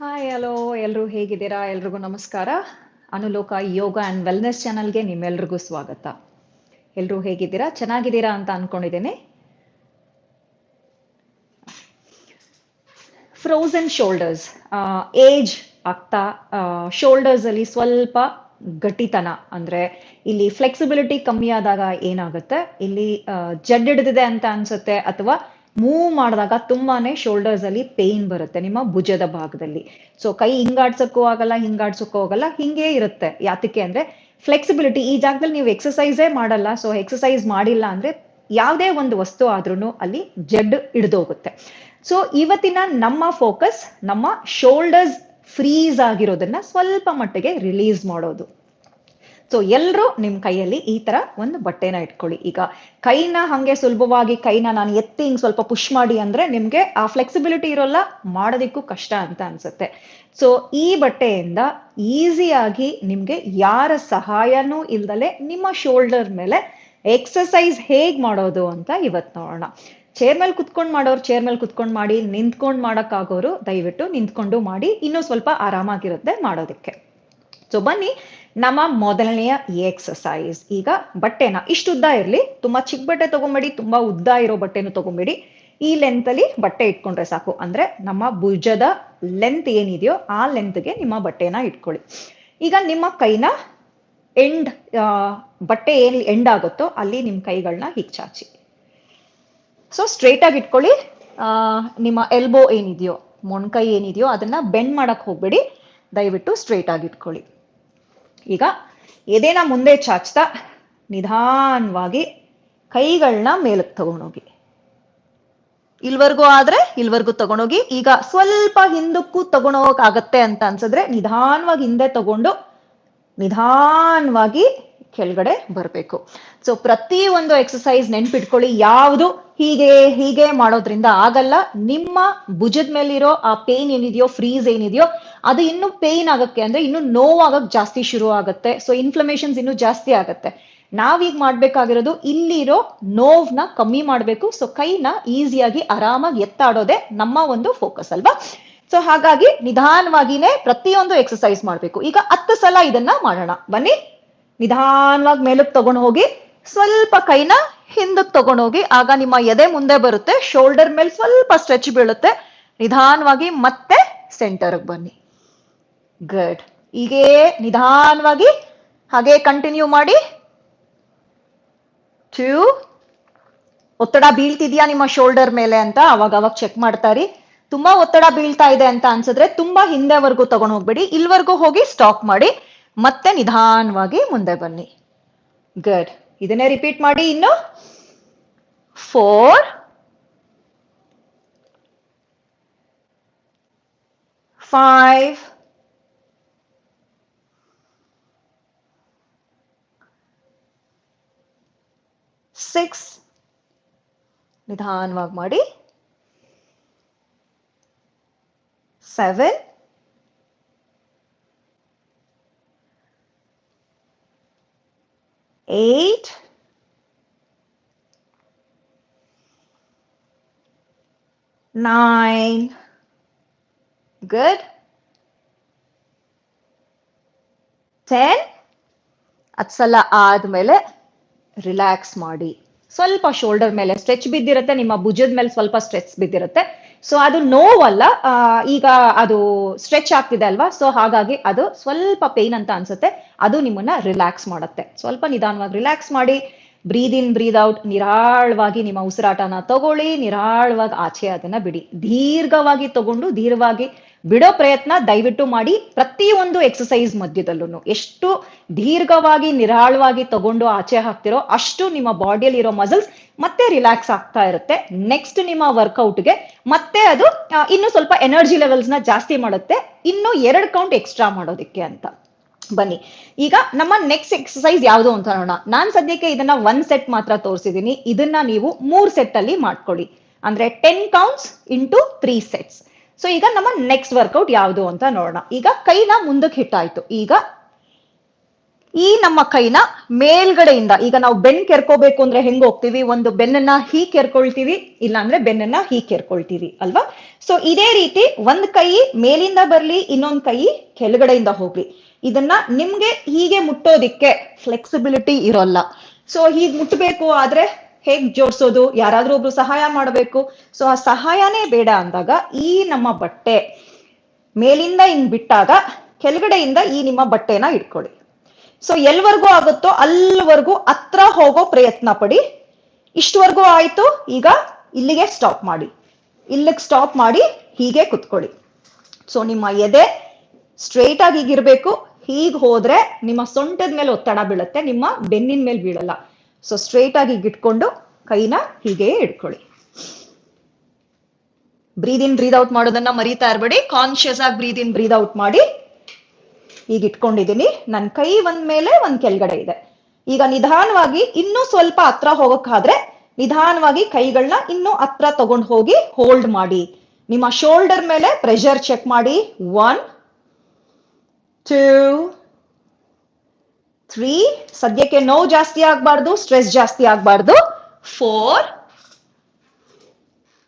Hi hello ಎಲ್ರು ಹೇಗಿದ್ದೀರಾ? ಎಲ್ರಿಗೂ ನಮಸ್ಕಾರ. ಅನುಲೋಕ ಯೋಗ ಆ್ಯಂಡ್ ವೆಲ್ನೆಸ್ ಚಾನಲ್ಗೆ ನಿಮ್ಮೆಲ್ರಿಗೂ ಸ್ವಾಗತ. ಎಲ್ಲರೂ ಹೇಗಿದ್ದೀರಾ? ಚೆನ್ನಾಗಿದ್ದೀರಾ ಅಂತ ಅನ್ಕೊಂಡಿದ್ದೇನೆ. ಫ್ರೋಸನ್ ಶೋಲ್ಡರ್ಸ್ ಏಜ್ ಆಗ್ತಾ ಶೋಲ್ಡರ್ಸ್ ಅಲ್ಲಿ ಸ್ವಲ್ಪ ಗಟ್ಟಿತನ. ಅಂದ್ರೆ ಇಲ್ಲಿ ಫ್ಲೆಕ್ಸಿಬಿಲಿಟಿ ಕಮ್ಮಿ ಆದಾಗ ಏನಾಗುತ್ತೆ? ಇಲ್ಲಿ ಜಡ್ ಹಿಡಿದಿದೆ ಅಂತ ಅನ್ಸುತ್ತೆ ಅಥವಾ ಮೂವ್ ಮಾಡಿದಾಗ ತುಂಬಾನೇ ಶೋಲ್ಡರ್ಸ್ ಅಲ್ಲಿ ಪೇನ್ ಬರುತ್ತೆ, ನಿಮ್ಮ ಭುಜದ ಭಾಗದಲ್ಲಿ. ಸೊ ಕೈ ಹಿಂಗಾಡ್ಸಕ್ಕೂ ಆಗಲ್ಲ ಹಿಂಗಾಡ್ಸಕ್ಕೂ ಆಗಲ್ಲ, ಹಿಂಗೇ ಇರುತ್ತೆ. ಯಾತಕ್ಕೆ ಅಂದ್ರೆ ಫ್ಲೆಕ್ಸಿಬಿಲಿಟಿ ಈ ಜಾಗದಲ್ಲಿ ನೀವು ಎಕ್ಸಸೈಸೇ ಮಾಡಲ್ಲ. ಸೊ ಎಕ್ಸಸೈಸ್ ಮಾಡಿಲ್ಲ ಅಂದ್ರೆ ಯಾವುದೇ ಒಂದು ವಸ್ತು ಆದ್ರೂ ಅಲ್ಲಿ ಜಡ್ ಹಿಡಿದೋಗುತ್ತೆ. ಸೊ ಇವತ್ತಿನ ನಮ್ಮ ಫೋಕಸ್ ನಮ್ಮ ಶೋಲ್ಡರ್ಸ್ ಫ್ರೀಸ್ ಆಗಿರೋದನ್ನ ಸ್ವಲ್ಪ ಮಟ್ಟಿಗೆ ರಿಲೀಸ್ ಮಾಡೋದು. ಸೊ ಎಲ್ಲರೂ ನಿಮ್ ಕೈಯಲ್ಲಿ ಈ ತರ ಒಂದು ಬಟ್ಟೆನ ಇಟ್ಕೊಳ್ಳಿ. ಈಗ ಕೈನ ಹಂಗೆ ಸುಲಭವಾಗಿ ಕೈನ ನಾನು ಎತ್ತಿ ಹಿಂಗೆ ಸ್ವಲ್ಪ ಪುಷ್ ಮಾಡಿ ಅಂದ್ರೆ ನಿಮ್ಗೆ ಆ ಫ್ಲೆಕ್ಸಿಬಿಲಿಟಿ ಇರೋಲ್ಲ, ಮಾಡೋದಿಕ್ಕೂ ಕಷ್ಟ ಅಂತ ಅನ್ಸುತ್ತೆ. ಸೊ ಈ ಬಟ್ಟೆಯಿಂದ ಈಸಿಯಾಗಿ ನಿಮ್ಗೆ ಯಾರ ಸಹಾಯನೂ ಇಲ್ದಲೆ ನಿಮ್ಮ ಶೋಲ್ಡರ್ ಮೇಲೆ ಎಕ್ಸಸೈಸ್ ಹೇಗ್ ಮಾಡೋದು ಅಂತ ಇವತ್ತು ನೋಡೋಣ. ಚೇರ್ ಮೇಲೆ ಕುತ್ಕೊಂಡು ಮಾಡೋರು ಚೇರ್ ಮೇಲೆ ಕುತ್ಕೊಂಡು ಮಾಡಿ, ನಿಂತ್ಕೊಂಡು ಮಾಡೋಕ್ಕಾಗೋರು ದಯವಿಟ್ಟು ನಿಂತ್ಕೊಂಡು ಮಾಡಿ, ಇನ್ನೂ ಸ್ವಲ್ಪ ಆರಾಮಾಗಿರುತ್ತೆ ಮಾಡೋದಕ್ಕೆ. ಸೊ ಬನ್ನಿ ನಮ್ಮ ಮೊದಲನೆಯ ಎಕ್ಸಸೈಸ್ ಈಗ ಬಟ್ಟೆನ ಇಷ್ಟು ಉದ್ದ ಇರಲಿ, ತುಂಬಾ ಚಿಕ್ಕ ಬಟ್ಟೆ ತಗೊಂಬೇಡಿ, ತುಂಬಾ ಉದ್ದ ಇರೋ ಬಟ್ಟೆನೂ ತಗೊಂಬೇಡಿ. ಈ ಲೆಂತ್ ಅಲ್ಲಿ ಬಟ್ಟೆ ಇಟ್ಕೊಂಡ್ರೆ ಸಾಕು. ಅಂದ್ರೆ ನಮ್ಮ ಭುಜದ ಲೆಂತ್ ಏನಿದೆಯೋ ಆ ಲೆಂತ್ಗೆ ನಿಮ್ಮ ಬಟ್ಟೆನ ಇಟ್ಕೊಳ್ಳಿ. ಈಗ ನಿಮ್ಮ ಕೈನ ಎಂಡ್ ಬಟ್ಟೆ ಏನ್ ಎಂಡ್ ಆಗುತ್ತೋ ಅಲ್ಲಿ ನಿಮ್ಮ ಕೈಗಳನ್ನ ಹಿಚ್ಚಾಚಿ. ಚಾಚಿ ಸೊ ಸ್ಟ್ರೇಟ್ ಆಗಿ ಇಟ್ಕೊಳ್ಳಿ. ನಿಮ್ಮ ಎಲ್ಬೋ ಏನಿದೆಯೋ ಮೊಣ್ಕೈ ಏನಿದೆಯೋ ಅದನ್ನ ಬೆಂಡ್ ಮಾಡಕ್ ಹೋಗ್ಬೇಡಿ. ದಯವಿಟ್ಟು ಸ್ಟ್ರೇಟ್ ಆಗಿ ಇಟ್ಕೊಳ್ಳಿ. ಈಗ ಎದೆನ ಮುಂದೆ ಚಾಚ್ತಾ ನಿಧಾನವಾಗಿ ಕೈಗಳನ್ನ ಮೇಲಕ್ಕೆ ತಗೊಂಡೋಗಿ. ಇಲ್ವರೆಗೂ ಆದ್ರೆ ಇಲ್ವರೆಗೂ ತಗೊಂಡೋಗಿ. ಈಗ ಸ್ವಲ್ಪ ಹಿಂದಕ್ಕೂ ತಗೊಂಡೋಗಕ್ಕಾಗತ್ತೆ ಅಂತ ಅನ್ಸಿದ್ರೆ ನಿಧಾನವಾಗಿ ಹಿಂದೆ ತಗೊಂಡು ನಿಧಾನವಾಗಿ ಕೆಳಗಡೆ ಬರಬೇಕು. ಸೊ ಪ್ರತಿ ಒಂದು ಎಕ್ಸಸೈಸ್ ನೆನ್ಪಿಟ್ಕೊಳ್ಳಿ, ಯಾವುದು ಹೀಗೆ ಹೀಗೆ ಮಾಡೋದ್ರಿಂದ ಆಗಲ್ಲ. ನಿಮ್ಮ ಭುಜದ ಮೇಲಿರೋ ಆ ಪೇನ್ ಏನಿದೆಯೋ ಫ್ರೀಸ್ ಏನಿದೆಯೋ, ಅದು ಇನ್ನು ಪೇನ್ ಆಗಕ್ಕೆ ಅಂದ್ರೆ ಇನ್ನು ನೋವಾಗಕ್ ಜಾಸ್ತಿ ಶುರು ಆಗುತ್ತೆ. ಸೊ ಇನ್ಫ್ಲಮೇಷನ್ಸ್ ಇನ್ನು ಜಾಸ್ತಿ ಆಗತ್ತೆ. ನಾವೀಗ ಮಾಡ್ಬೇಕಾಗಿರೋದು ಇಲ್ಲಿರೋ ನೋವ್ನ ಕಮ್ಮಿ ಮಾಡ್ಬೇಕು. ಸೊ ಕೈನ ಈಸಿಯಾಗಿ ಆರಾಮಾಗಿ ಎತ್ತಾಡೋದೇ ನಮ್ಮ ಒಂದು ಫೋಕಸ್ ಅಲ್ವಾ? ಸೊ ಹಾಗಾಗಿ ನಿಧಾನವಾಗಿನೇ ಪ್ರತಿಯೊಂದು ಎಕ್ಸಸೈಸ್ ಮಾಡ್ಬೇಕು. ಈಗ ಹತ್ತು ಸಲ ಇದನ್ನ ಮಾಡೋಣ. ಬನ್ನಿ. ನಿಧಾನವಾಗಿ ಮೇಲಕ್ಕೆ ತಗೊಂಡು ಹೋಗಿ ಸ್ವಲ್ಪ ಕೈನ ಹಿಂದಕ್ಕೆ ತಗೊಂಡು ಹೋಗಿ, ಆಗ ನಿಮ್ಮ ಎದೆ ಮುಂದೆ ಬರುತ್ತೆ ಶೋಲ್ಡರ್ ಮೇಲೆ ಸ್ವಲ್ಪ ಸ್ಟ್ರೆಚ್ ಬೀಳುತ್ತೆ. ನಿಧಾನವಾಗಿ ಮತ್ತೆ ಸೆಂಟರ್ಗೆ ಬನ್ನಿ. ಗುಡ್ ಹೀಗೆ ನಿಧಾನವಾಗಿ ಹಾಗೆ ಕಂಟಿನ್ಯೂ ಮಾಡಿ. ಟೂ ಒತ್ತಡ ಬೀಳ್ತಿದ್ಯಾ ನಿಮ್ಮ ಶೋಲ್ಡರ್ ಮೇಲೆ ಅಂತ ಅವಾಗ ಅವಾಗ ಚೆಕ್ ಮಾಡ್ತಾರಿ. ತುಂಬಾ ಒತ್ತಡ ಬೀಳ್ತಾ ಇದೆ ಅಂತ ಅನ್ಸಿದ್ರೆ ತುಂಬಾ ಹಿಂದೆವರೆಗೂ ತಗೊಂಡು ಹೋಗ್ಬೇಡಿ. ಇಲ್ವರೆಗೂ ಹೋಗಿ ಸ್ಟಾಪ್ ಮಾಡಿ. ಮತ್ತೆ ನಿಧಾನವಾಗಿ ಮುಂದೆ ಬನ್ನಿ. ಗುಡ್ ಇದನ್ನೇ ರಿಪೀಟ್ ಮಾಡಿ ಇನ್ನು. ಫೋರ್ ಫೈವ್ ಸಿಕ್ಸ್ ನಿಧಾನವಾಗಿ ಮಾಡಿ. Seven eight, nine, good, ten, ಹತ್ತು ಸಲ ಆದ್ಮೇಲೆ ರಿಲ್ಯಾಕ್ಸ್ ಮಾಡಿ. ಸ್ವಲ್ಪ ಶೋಲ್ಡರ್ ಮೇಲೆ ಸ್ಟ್ರೆಚ್ ಬಿದ್ದಿರುತ್ತೆ ನಿಮ್ಮ ಭುಜದ ಮೇಲೆ ಸ್ವಲ್ಪ ಸ್ಟ್ರೆಚ್ ಬಿದ್ದಿರುತ್ತೆ. ಸೊ ಅದು ನೋವಲ್ಲ ಈಗ ಅದು ಸ್ಟ್ರೆಚ್ ಆಗ್ತಿದೆ ಅಲ್ವಾ? ಸೊ ಹಾಗಾಗಿ ಅದು ಸ್ವಲ್ಪ ಪೇನ್ ಅಂತ ಅನ್ಸುತ್ತೆ. ಅದು ನಿಮ್ಮನ್ನ ರಿಲ್ಯಾಕ್ಸ್ ಮಾಡುತ್ತೆ. ಸ್ವಲ್ಪ ನಿಧಾನವಾಗಿ ರಿಲ್ಯಾಕ್ಸ್ ಮಾಡಿ ಬ್ರೀದ್ ಇನ್ ಬ್ರೀದ್ ಔಟ್ ನಿರಾಳವಾಗಿ ನಿಮ್ಮ ಉಸಿರಾಟನ ತಗೊಳ್ಳಿ, ನಿರಾಳವಾಗಿ ಆಚೆ ಅದನ್ನ ಬಿಡಿ. ದೀರ್ಘವಾಗಿ ತಗೊಂಡು, ದೀರ್ಘವಾಗಿ ಬಿಡೋ ಪ್ರಯತ್ನ ದಯವಿಟ್ಟು ಮಾಡಿ ಪ್ರತಿಯೊಂದು ಎಕ್ಸಸೈಸ್ ಮಧ್ಯದಲ್ಲೂ ಎಷ್ಟು ದೀರ್ಘವಾಗಿ, ನಿರಾಳವಾಗಿ ತಗೊಂಡು ಆಚೆ ಹಾಕ್ತಿರೋ ಅಷ್ಟು ನಿಮ್ಮ ಬಾಡಿಯಲ್ಲಿ ಇರೋ ಮಸಲ್ಸ್ ಮತ್ತೆ ರಿಲ್ಯಾಕ್ಸ್ ಆಗ್ತಾ ಇರುತ್ತೆ. ನೆಕ್ಸ್ಟ್ ನಿಮ್ಮ ವರ್ಕೌಟ್ಗೆ ಮತ್ತೆ ಅದು ಇನ್ನು ಸ್ವಲ್ಪ ಎನರ್ಜಿ ಲೆವೆಲ್ಸ್ನ ಜಾಸ್ತಿ ಮಾಡುತ್ತೆ. ಇನ್ನು ಎರಡು ಕೌಂಟ್ ಎಕ್ಸ್ಟ್ರಾ ಮಾಡೋದಕ್ಕೆ ಅಂತ. ಬನ್ನಿ. ಈಗ ನಮ್ಮ ನೆಕ್ಸ್ಟ್ ಎಕ್ಸಸೈಸ್ ಯಾವುದು ಅಂತ ನೋಡೋಣ. ನಾನ್ ಸದ್ಯಕ್ಕೆ ಇದನ್ನ ಒನ್ ಸೆಟ್ ಮಾತ್ರ ತೋರಿಸಿದೀನಿ. ಇದನ್ನ ನೀವು ಮೂರ್ ಸೆಟ್ ಅಲ್ಲಿ ಮಾಡ್ಕೊಳ್ಳಿ. ಅಂದ್ರೆ ten counts into three sets so ಈಗ ನಮ್ಮ ನೆಕ್ಸ್ಟ್ ವರ್ಕೌಟ್ ಯಾವುದು ಅಂತ ನೋಡೋಣ. ಈಗ ಕೈನ ಮುಂದಕ್ಕೆ ಹಿಟ್ಟಾಯ್ತು. ಈಗ ಈ ನಮ್ಮ ಕೈನ ಮೇಲ್ಗಡೆಯಿಂದ, ಈಗ ನಾವು ಬೆನ್ ಕೆರ್ಕೋಬೇಕು ಅಂದ್ರೆ ಹೆಂಗ್ ಹೋಗ್ತೀವಿ? ಒಂದು ಬೆನ್ನನ್ನ ಹೀ ಕೆರ್ಕೊಳ್ತೀವಿ ಇಲ್ಲ ಅಂದ್ರೆ ಬೆನ್ನನ್ನ ಹೀ ಕೆರ್ಕೊಳ್ತೀವಿ, ಅಲ್ವಾ? ಸೊ ಇದೇ ರೀತಿ ಒಂದ್ ಕೈ ಮೇಲಿಂದ ಬರ್ಲಿ, ಇನ್ನೊಂದ್ ಕೈ ಕೆಳಗಡೆಯಿಂದ ಹೋಗ್ಲಿ. ಇದನ್ನ ನಿಮ್ಗೆ ಹೀಗೆ ಮುಟ್ಟೋದಿಕ್ಕೆ ಫ್ಲೆಕ್ಸಿಬಿಲಿಟಿ ಇರೋಲ್ಲ. ಸೊ ಹೀಗೆ ಮುಟ್ಟಬೇಕು ಆದ್ರೆ ಹೇಗ್ ಜೋಡಿಸೋದು, ಯಾರಾದ್ರೂ ಒಬ್ರು ಸಹಾಯ ಮಾಡಬೇಕು. ಸೊ ಆ ಸಹಾಯನೇ ಬೇಡ ಅಂದಾಗ ಈ ನಮ್ಮ ಬಟ್ಟೆ ಮೇಲಿಂದ ಹಿಂಗ್ ಬಿಟ್ಟಾಗ ಕೆಳಗಡೆಯಿಂದ ಈ ನಿಮ್ಮ ಬಟ್ಟೆನ ಇಟ್ಕೊಳ್ಳಿ. ಸೊ ಎಲ್ವರ್ಗೂ ಆಗುತ್ತೋ ಅಲ್ವರ್ಗೂ ಹತ್ರ ಹೋಗೋ ಪ್ರಯತ್ನ ಪಡಿ. ಇಷ್ಟವರೆಗೂ ಆಯ್ತು, ಈಗ ಇಲ್ಲಿಗೆ ಸ್ಟಾಪ್ ಮಾಡಿ. ಇಲ್ಲಿಗೆ ಸ್ಟಾಪ್ ಮಾಡಿ, ಹೀಗೆ ಕುತ್ಕೊಳ್ಳಿ. ಸೊ ನಿಮ್ಮ ಎದೆ ಸ್ಟ್ರೈಟ್ ಆಗಿ ಹೀಗಿರ್ಬೇಕು. ಹೀಗ್ ಹೋದ್ರೆ ನಿಮ್ಮ ಸೊಂಟದ ಮೇಲೆ ಒತ್ತಡ ಬೀಳುತ್ತೆ, ನಿಮ್ಮ ಬೆನ್ನಿನ ಮೇಲೆ ಬೀಳಲ್ಲ. ಸೊ ಸ್ಟ್ರೈಟ್ ಆಗಿ ಇಟ್ಕೊಂಡು ಕೈನ ಹೀಗೆ ಇಟ್ಕೊಳ್ಳಿ ಬ್ರೀದ್ ಇನ್ ಬ್ರೀದ್ ಔಟ್ ಮಾಡೋದನ್ನ ಮರಿತಾ ಇರಬೇಡಿ. ಕಾನ್ಶಿಯಸ್ ಆಗಿ ಬ್ರೀದ್ ಇನ್ ಬ್ರೀದ್ ಔಟ್ ಮಾಡಿ ಈಗ ಇಟ್ಕೊಂಡಿದ್ದೀನಿ. ನನ್ನ ಕೈ ಒಂದ್ ಮೇಲೆ, ಒಂದ್ ಕೆಳಗಡೆ ಇದೆ. ಈಗ ನಿಧಾನವಾಗಿ ಇನ್ನೂ ಸ್ವಲ್ಪ ಹತ್ರ ಹೋಗಕ್ಕಾದ್ರೆ ನಿಧಾನವಾಗಿ ಕೈಗಳನ್ನ ಇನ್ನೂ ಹತ್ರ ತಗೊಂಡು ಹೋಗಿ ಹೋಲ್ಡ್ ಮಾಡಿ. ನಿಮ್ಮ ಶೋಲ್ಡರ್ ಮೇಲೆ ಪ್ರೆಷರ್ ಚೆಕ್ ಮಾಡಿ. ಒನ್ ಟೂ ತ್ರೀ ಸದ್ಯಕ್ಕೆ ನೋವು ಜಾಸ್ತಿ ಆಗ್ಬಾರ್ದು ಸ್ಟ್ರೆಸ್ ಜಾಸ್ತಿ ಆಗ್ಬಾರ್ದು. ಫೋರ್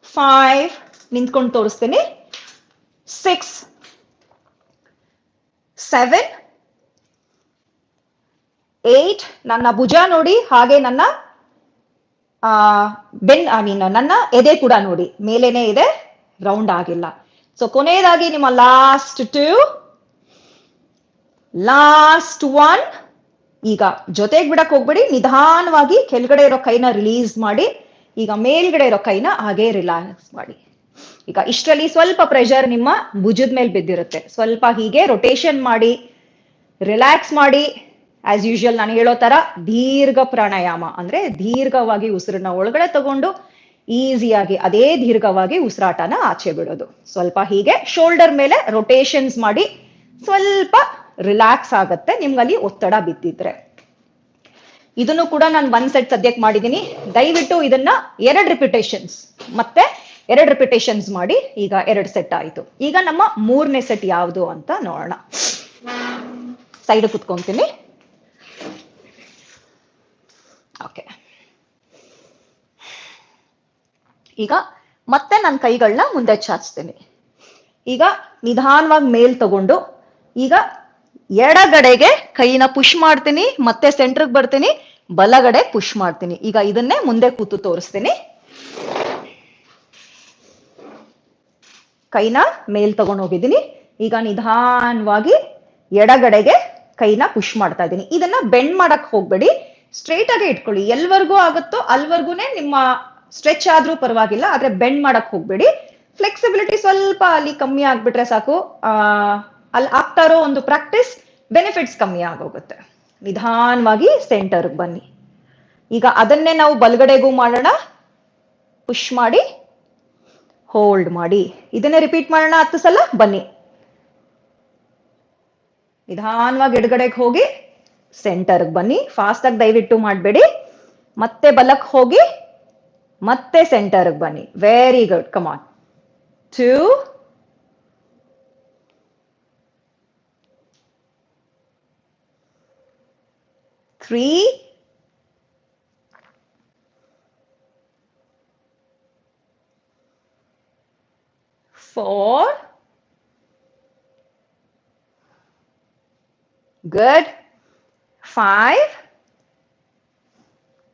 ಫೈವ್ ನಿಂತ್ಕೊಂಡು ತೋರಿಸ್ತೀನಿ. ಸಿಕ್ಸ್ ಸೆವೆನ್ ಏಟ್ ನನ್ನ ಭುಜ ನೋಡಿ, ಹಾಗೆ ನನ್ನ, ಆ, ಬೆನ್ ಐ ಮೀನ್ ನನ್ನ ಎದೆ ಕೂಡ ನೋಡಿ. ಮೇಲೇನೆ ಇದೆ ರೌಂಡ್ ಆಗಿಲ್ಲ. ಸೊ ಕೊನೆಯದಾಗಿ ನಿಮ್ಮ ಲಾಸ್ಟ್ ಟು ಲಾಸ್ಟ್ ಒನ್ ಈಗ ಜೊತೆಗೆ ಬಿಡಕ್ ಹೋಗ್ಬೇಡಿ, ನಿಧಾನವಾಗಿ ಕೆಳಗಡೆ ಇರೋ ಕೈನ ರಿಲೀಸ್ ಮಾಡಿ, ಈಗ ಮೇಲ್ಗಡೆ ಇರೋ ಕೈನ ಹಾಗೆ ರಿಲ್ಯಾಕ್ಸ್ ಮಾಡಿ. ಈಗ ಇಷ್ಟರಲ್ಲಿ ಸ್ವಲ್ಪ ಪ್ರೆಷರ್ ನಿಮ್ಮ ಭುಜದ ಮೇಲೆ ಬಿದ್ದಿರುತ್ತೆ. ಸ್ವಲ್ಪ ಹೀಗೆ ರೊಟೇಷನ್ ಮಾಡಿ ರಿಲ್ಯಾಕ್ಸ್ ಮಾಡಿ ಆಸ್ ಯೂಶುವಲ್ ನಾನು ಹೇಳೋ ತರ ದೀರ್ಘ ಪ್ರಾಣಾಯಾಮ, ಅಂದ್ರೆ ದೀರ್ಘವಾಗಿ ಉಸಿರನ್ನ ಒಳಗಡೆ ತಗೊಂಡು ಈಸಿಯಾಗಿ ಅದೇ ದೀರ್ಘವಾಗಿ ಉಸಿರಾಟನ ಆಚೆ ಬಿಡೋದು. ಸ್ವಲ್ಪ ಹೀಗೆ ಶೋಲ್ಡರ್ ಮೇಲೆ ರೊಟೇಷನ್ಸ್ ಮಾಡಿ, ಸ್ವಲ್ಪ ರಿಲ್ಯಾಕ್ಸ್ ಆಗತ್ತೆ, ನಿಮ್ಗಲ್ಲಿ ಒತ್ತಡ ಬಿದ್ದಿದ್ರೆ. ಇದನ್ನು ಕೂಡ ನಾನು ಒಂದ್ ಸೆಟ್ ಸದ್ಯಕ್ಕೆ ಮಾಡಿದ್ದೀನಿ ದಯವಿಟ್ಟು ಇದನ್ನ ಎರಡು ರಿಪಿಟೇಷನ್ಸ್ ಮತ್ತೆ ಎರಡು ರಿಪಿಟೇಷನ್ಸ್ ಮಾಡಿ, ಈಗ ಎರಡು ಸೆಟ್ ಆಯ್ತು. ಈಗ ನಮ್ಮ ಮೂರನೇ ಸೆಟ್ ಯಾವುದು ಅಂತ ನೋಡೋಣ. ಸೈಡ್ ಕುತ್ಕೊಂತೀನಿ. ಓಕೆ ಈಗ ಮತ್ತೆ ನನ್ನ ಕೈಗಳನ್ನ ಮುಂದೆ ಚಾಚ್ತೀನಿ. ಈಗ ನಿಧಾನವಾಗಿ ಮೇಲ್ ತಗೊಂಡು, ಈಗ ಎಡಗಡೆಗೆ ಕೈನ ಪುಷ್ ಮಾಡ್ತೀನಿ, ಮತ್ತೆ ಸೆಂಟ್ರಿಗೆ ಬರ್ತೀನಿ, ಬಲಗಡೆ ಪುಷ್ ಮಾಡ್ತೀನಿ. ಈಗ ಇದನ್ನೇ ಮುಂದೆ ಕೂತು ತೋರಿಸ್ತೀನಿ. ಕೈನ ಮೇಲ್ ತಗೊಂಡು ಹೋಗಿದ್ದೀನಿ. ಈಗ ನಿಧಾನವಾಗಿ ಎಡಗಡೆಗೆ ಕೈನ ಪುಷ್ ಮಾಡ್ತಾ ಇದ್ದೀನಿ. ಇದನ್ನ ಬೆಂಡ್ ಮಾಡಕ್ ಹೋಗ್ಬೇಡಿ. ಸ್ಟ್ರೈಟ್ ಆಗಿ ಇಟ್ಕೊಳ್ಳಿ. ಎಲ್ವರ್ಗೂ ಆಗುತ್ತೋ ಅಲ್ವರ್ಗುನೆ ನಿಮ್ಮ ಸ್ಟ್ರೆಚ್ ಆದ್ರೂ ಪರವಾಗಿಲ್ಲ, ಆದ್ರೆ ಬೆಂಡ್ ಮಾಡಕ್ ಹೋಗ್ಬೇಡಿ. ಫ್ಲೆಕ್ಸಿಬಿಲಿಟಿ ಸ್ವಲ್ಪ ಅಲ್ಲಿ ಕಮ್ಮಿ ಆಗ್ಬಿಟ್ರೆ ಸಾಕು. ಆ ಅಲ್ಲಿ ಆಗ್ತಾ ಇರೋ ಒಂದು ಪ್ರಾಕ್ಟೀಸ್ ಬೆನಿಫಿಟ್ಸ್ ಕಮ್ಮಿ ಆಗೋಗುತ್ತೆ. ನಿಧಾನವಾಗಿ ಸೆಂಟರ್ಗೆ ಬನ್ನಿ. ಈಗ ಅದನ್ನೇ ನಾವು ಬಲಗಡೆಗೂ ಮಾಡೋಣ. ಪುಷ್ ಮಾಡಿ ಹೋಲ್ಡ್ ಮಾಡಿ. ಇದನ್ನೇ ರಿಪೀಟ್ ಮಾಡೋಣ ಹತ್ತು ಸಲ, ಬನ್ನಿ. ನಿಧಾನವಾಗಿ ಎಡಗಡೆಗೆ ಹೋಗಿ ಸೆಂಟರ್ಗೆ ಬನ್ನಿ. ಫಾಸ್ಟ್ ಆಗಿ ದಯವಿಟ್ಟು ಮಾಡಬೇಡಿ. ಮತ್ತೆ ಬಲಕ್ಕೆ ಹೋಗಿ, ಮತ್ತೆ ಸೆಂಟರ್ಗೆ ಬನ್ನಿ. Very good come on two three four. Good. Five.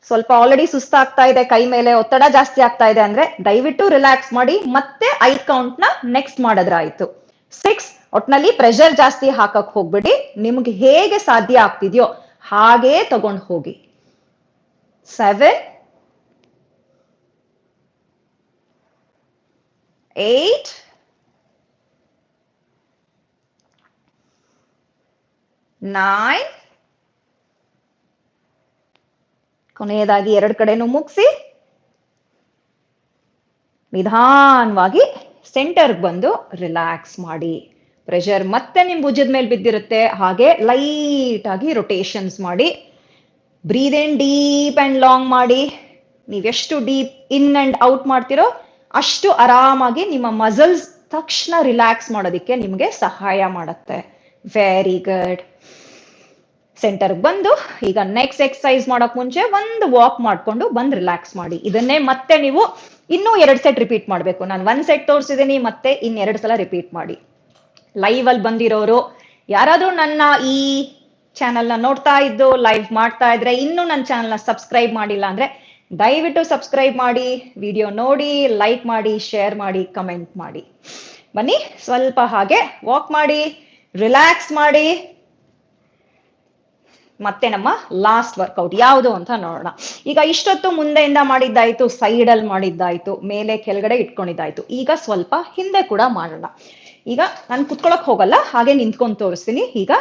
ಸ್ವಲ್ಪ ಆಲ್ರೆಡಿ ಸುಸ್ತಾಗ್ತಾ ಇದೆ, ಕೈ ಮೇಲೆ ಒತ್ತಡ ಜಾಸ್ತಿ ಆಗ್ತಾ ಇದೆ ಅಂದ್ರೆ ದಯವಿಟ್ಟು ರಿಲ್ಯಾಕ್ಸ್ ಮಾಡಿ, ಮತ್ತೆ ಐ ಕೌಂಟ್ನ ನೆಕ್ಸ್ಟ್ ಮಾಡೋದ್ರಾಯ್ತು ಸಿಕ್ಸ್ ಒಟ್ನಲ್ಲಿ ಪ್ರೆಷರ್ ಜಾಸ್ತಿ ಹಾಕಕ್ ಹೋಗ್ಬಿಡಿ ನಿಮ್ಗೆ ಹೇಗೆ ಸಾಧ್ಯ ಆಗ್ತಿದ್ಯೋ ಹಾಗೇ ತಗೊಂಡು ಹೋಗಿ. ಸೆವೆನ್ ಏಟ್ ನೈನ್ ಕೊನೆಯದಾಗಿ ಎರಡು ಕಡೆನೂ ಮುಗಿಸಿ, ನಿಧಾನವಾಗಿ ಸೆಂಟರ್ಗೆ ಬಂದು ರಿಲ್ಯಾಕ್ಸ್ ಮಾಡಿ. ಪ್ರೆಷರ್ ಮತ್ತೆ ನಿಮ್ ಭುಜದ ಮೇಲೆ ಬಿದ್ದಿರುತ್ತೆ. ಹಾಗೆ ಲೈಟ್ ಆಗಿ ರೊಟೇಷನ್ಸ್ ಮಾಡಿ breathe in deep and long ಮಾಡಿ ನೀವೆಷ್ಟು ಡೀಪ್ ಇನ್ ಅಂಡ್ ಔಟ್ ಮಾಡ್ತಿರೋ ಅಷ್ಟು ಆರಾಮಾಗಿ ನಿಮ್ಮ ಮಸಲ್ಸ್ ತಕ್ಷಣ ರಿಲ್ಯಾಕ್ಸ್ ಮಾಡೋದಕ್ಕೆ ನಿಮಗೆ ಸಹಾಯ ಮಾಡುತ್ತೆ. ವೆರಿ ಗುಡ್ ಸೆಂಟರ್ ಬಂದು ಈಗ ನೆಕ್ಸ್ಟ್ ಎಕ್ಸಸೈಸ್ ಮಾಡಕ್ ಮುಂಚೆ ಒಂದು ವಾಕ್ ಮಾಡ್ಕೊಂಡು ಬಂದು ರಿಲ್ಯಾಕ್ಸ್ ಮಾಡಿ. ಇದನ್ನೇ ಮತ್ತೆ ನೀವು ಇನ್ನೂ ಎರಡು ಸೆಟ್ ರಿಪೀಟ್ ಮಾಡಬೇಕು. ನಾನು ಒಂದ್ ಸೆಟ್ ತೋರಿಸಿದೀನಿ, ಮತ್ತೆ ಇನ್ ಎರಡ್ ಸಲ ರಿಪೀಟ್ ಮಾಡಿ. ಲೈವ್ ಅಲ್ಲಿ ಬಂದಿರೋರು, ಯಾರಾದ್ರೂ ನನ್ನ ಈ ಚಾನೆಲ್ನ ನೋಡ್ತಾ ಇದ್ದು ಲೈವ್ ಮಾಡ್ತಾ ಇದ್ರೆ ಇನ್ನೂ ನನ್ನ ಚಾನೆಲ್ನ ಸಬ್ಸ್ಕ್ರೈಬ್ ಮಾಡಿಲ್ಲ ಅಂದ್ರೆ ದಯವಿಟ್ಟು ಸಬ್ಸ್ಕ್ರೈಬ್ ಮಾಡಿ ವಿಡಿಯೋ ನೋಡಿ ಲೈಕ್ ಮಾಡಿ ಶೇರ್ ಮಾಡಿ ಕಮೆಂಟ್ ಮಾಡಿ. ಬನ್ನಿ, ಸ್ವಲ್ಪ ಹಾಗೆ ವಾಕ್ ಮಾಡಿ ರಿಲ್ಯಾಕ್ಸ್ ಮಾಡಿ. ಮತ್ತೆ ನಮ್ಮ ಲಾಸ್ಟ್ ವರ್ಕೌಟ್ ಯಾವುದು ಅಂತ ನೋಡೋಣ. ಈಗ ಇಷ್ಟೊತ್ತು ಮುಂದೆಯಿಂದ ಮಾಡಿದ್ದಾಯ್ತು ಸೈಡ್ ಅಲ್ಲಿ ಮಾಡಿದ್ದಾಯ್ತು, ಮೇಲೆ ಕೆಳಗಡೆ ಇಟ್ಕೊಂಡಿದ್ದಾಯ್ತು. ಈಗ ಸ್ವಲ್ಪ ಹಿಂದೆ ಕೂಡ ಮಾಡೋಣ. ಈಗ ನಾನು ಕುತ್ಕೊಳಕ್ ಹೋಗಲ್ಲ, ಹಾಗೆ ನಿಂತ್ಕೊಂಡು ತೋರಿಸ್ತೀನಿ. ಈಗ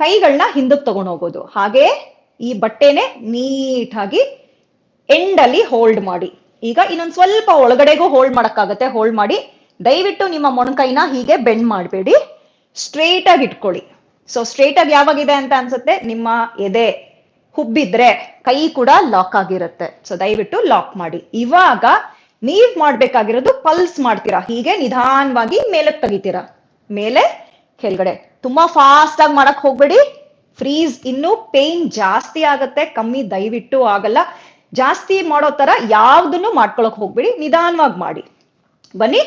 ಕೈಗಳನ್ನ ಹಿಂದಕ್ಕೆ ತಗೊಂಡು ಹೋಗೋದು. ಹಾಗೆ ಈ ಬಟ್ಟೆನೆ ನೀಟಾಗಿ ಎಂಡ್ ಅಲ್ಲಿ ಹೋಲ್ಡ್ ಮಾಡಿ. ಈಗ ಇನ್ನೊಂದು ಸ್ವಲ್ಪ ಒಳಗಡೆಗೂ ಹೋಲ್ಡ್ ಮಾಡೋಕ್ಕಾಗತ್ತೆ. ಹೋಲ್ಡ್ ಮಾಡಿ. ದಯವಿಟ್ಟು ನಿಮ್ಮ ಮೊಣಕೈನ ಹೀಗೆ ಬೆಂಡ್ ಮಾಡಬೇಡಿ. ಸ್ಟ್ರೇಟ್ ಆಗಿ ಇಟ್ಕೊಳ್ಳಿ. ಸೊ ಸ್ಟ್ರೇಟ್ ಆಗಿ ಯಾವಾಗಿದೆ ಅಂತ ಅನ್ಸುತ್ತೆ? ನಿಮ್ಮ ಎದೆ ಹುಬ್ಬಿದ್ರೆ ಕೈ ಕೂಡ ಲಾಕ್ ಆಗಿರುತ್ತೆ. ಸೊ ದಯವಿಟ್ಟು ಲಾಕ್ ಮಾಡಿ. ಇವಾಗ ನೀವ್ ಮಾಡ್ಬೇಕಾಗಿರೋದು ಪಲ್ಸ್ ಮಾಡ್ತೀರಾ? ಹೀಗೆ ನಿಧಾನವಾಗಿ ಮೇಲೆ ತೆಗಿತೀರಾ? ಮೇಲೆ, ಕೆಳಗಡೆ. ತುಂಬಾ ಫಾಸ್ಟ್ ಆಗಿ ಮಾಡಕ್ ಹೋಗ್ಬೇಡಿ. ಫ್ರೀಸ್ ಇನ್ನು ಪೇನ್ ಜಾಸ್ತಿ ಆಗತ್ತೆ, ಕಮ್ಮಿ ದಯವಿಟ್ಟು ಆಗಲ್ಲ. ಜಾಸ್ತಿ ಮಾಡೋ ತರ ಯಾವ್ದನ್ನು ಮಾಡ್ಕೊಳಕ್ ಹೋಗ್ಬೇಡಿ, ನಿಧಾನವಾಗಿ ಮಾಡಿ. ಬನ್ನಿ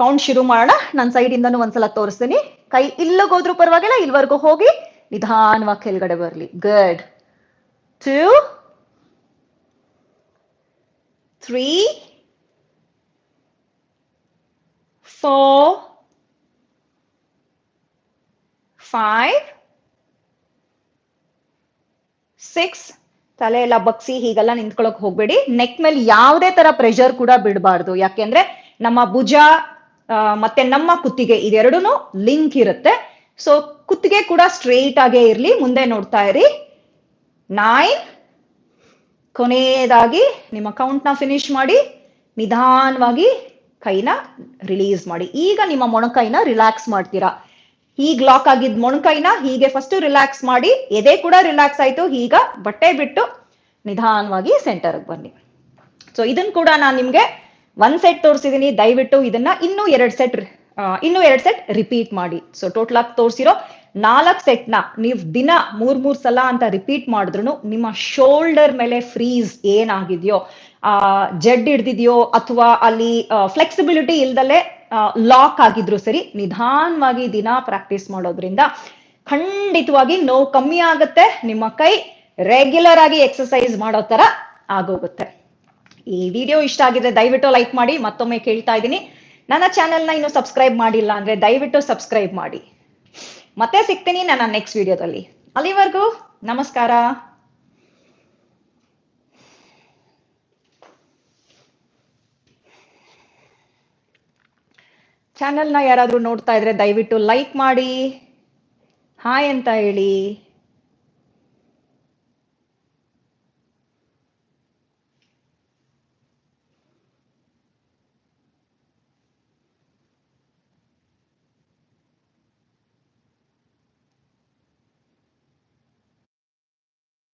ಕೌಂಟ್ ಶುರು ಮಾಡೋಣ. ನನ್ನ ಸೈಡ್ ಇಂದನು ಒಂದ್ಸಲ ತೋರಿಸ್ತೀನಿ. ಕೈ ಇಲ್ಲಿಗೆ ಹೋದ್ರೂ ಪರವಾಗಿಲ್ಲ ಇಲ್ವರೆಗೂ ಹೋಗಿ ನಿಧಾನವಾಗಿ ಕೆಳಗಡೆ ಬರ್ಲಿ. Good two three four five six ತಲೆ ಎಲ್ಲ ಬಗ್ಸಿ ಹೀಗೆಲ್ಲ ನಿಂತ್ಕೊಳಕ್ ಹೋಗ್ಬೇಡಿ. ನೆಕ್ ಮೇಲೆ ಯಾವುದೇ ತರ ಪ್ರೆಷರ್ ಕೂಡ ಬಿಡಬಾರ್ದು. ಯಾಕೆಂದ್ರೆ ನಮ್ಮ ಭುಜ ಮತ್ತೆ ನಮ್ಮ ಕುತ್ತಿಗೆ ಇದೆರಡೂನು ಲಿಂಕ್ ಇರುತ್ತೆ. ಸೊ ಕುತ್ತಿಗೆ ಕೂಡ ಸ್ಟ್ರೈಟ್ ಆಗೇ ಇರ್ಲಿ. ಮುಂದೆ ನೋಡ್ತಾ ಇರಿ. ನೈನ್ ಕೊನೆಯದಾಗಿ ನಿಮ್ಮ ಕೌಂಟ್ನ ಫಿನಿಶ್ ಮಾಡಿ ನಿಧಾನವಾಗಿ ಕೈನ ರಿಲೀಸ್ ಮಾಡಿ. ಈಗ ನಿಮ್ಮ ಮೊಣಕೈನ ರಿಲ್ಯಾಕ್ಸ್ ಮಾಡ್ತೀರಾ? ಈಗ ಲಾಕ್ ಆಗಿದ್ ಮೊಣಕೈನ ಹೀಗೆ ಫಸ್ಟ್ ರಿಲ್ಯಾಕ್ಸ್ ಮಾಡಿ, ಎದೆ ಕೂಡ ರಿಲ್ಯಾಕ್ಸ್ ಆಯ್ತು, ಈಗ ಬಟ್ಟೆ ಬಿಟ್ಟು ನಿಧಾನವಾಗಿ ಸೆಂಟರ್ಗೆ ಬನ್ನಿ. ಸೊ ಇದನ್ನ ಕೂಡ ನಾನು ನಿಮ್ಗೆ ಒನ್ ಸೆಟ್ ತೋರಿಸಿದೀನಿ. ದಯವಿಟ್ಟು ಇದನ್ನ ಇನ್ನೂ ಎರಡ್ ಸೆಟ್ ಇನ್ನೂ ಎರಡ್ ಸೆಟ್ ರಿಪೀಟ್ ಮಾಡಿ. ಸೊ ಟೋಟಲ್ ಆಗಿ ತೋರಿಸಿರೋ ನಾಲ್ಕು ಸೆಟ್ನ ನೀವು ದಿನ ಮೂರ್ ಮೂರ್ ಸಲ ಅಂತ ರಿಪೀಟ್ ಮಾಡಿದ್ರು ನಿಮ್ಮ ಶೋಲ್ಡರ್ ಮೇಲೆ ಫ್ರೀಸ್ ಏನಾಗಿದೆಯೋ, ಆ, ಜಡ್ ಹಿಡ್ದಿದ್ಯೋ ಅಥವಾ ಅಲ್ಲಿ ಫ್ಲೆಕ್ಸಿಬಿಲಿಟಿ ಇಲ್ದಲೆ ಲಾಕ್ ಆಗಿದ್ರು ಸರಿ, ನಿಧಾನವಾಗಿ ದಿನ ಪ್ರಾಕ್ಟೀಸ್ ಮಾಡೋದ್ರಿಂದ ಖಂಡಿತವಾಗಿ ನೋವು ಕಮ್ಮಿ ಆಗುತ್ತೆ, ನಿಮ್ಮ ಕೈ ರೆಗ್ಯುಲರ್ ಆಗಿ ಎಕ್ಸಸೈಸ್ ಮಾಡೋ ತರ ಆಗೋಗುತ್ತೆ. ಈ ವಿಡಿಯೋ ಇಷ್ಟ ಆಗಿದ್ರೆ ದಯವಿಟ್ಟು ಲೈಕ್ ಮಾಡಿ, ಮತ್ತೊಮ್ಮೆ ಕೇಳ್ತಾ ಇದ್ದೀನಿ. ನನ್ನ ಚಾನೆಲ್ನ ಇನ್ನು ಸಬ್ಸ್ಕ್ರೈಬ್ ಮಾಡಿಲ್ಲ ಅಂದ್ರೆ ದಯವಿಟ್ಟು ಸಬ್ಸ್ಕ್ರೈಬ್ ಮಾಡಿ. ಮತ್ತೆ ಸಿಗ್ತೀನಿ ನನ್ನ ನೆಕ್ಸ್ಟ್ ವಿಡಿಯೋದಲ್ಲಿ ಅಲ್ಲಿವರೆಗೂ ನಮಸ್ಕಾರ. ಚಾನೆಲ್ನ ಯಾರಾದರೂ ನೋಡ್ತಾ ಇದ್ರೆ ದಯವಿಟ್ಟು ಲೈಕ್ ಮಾಡಿ. ಹಾಯ್ ಅಂತ ಹೇಳಿ.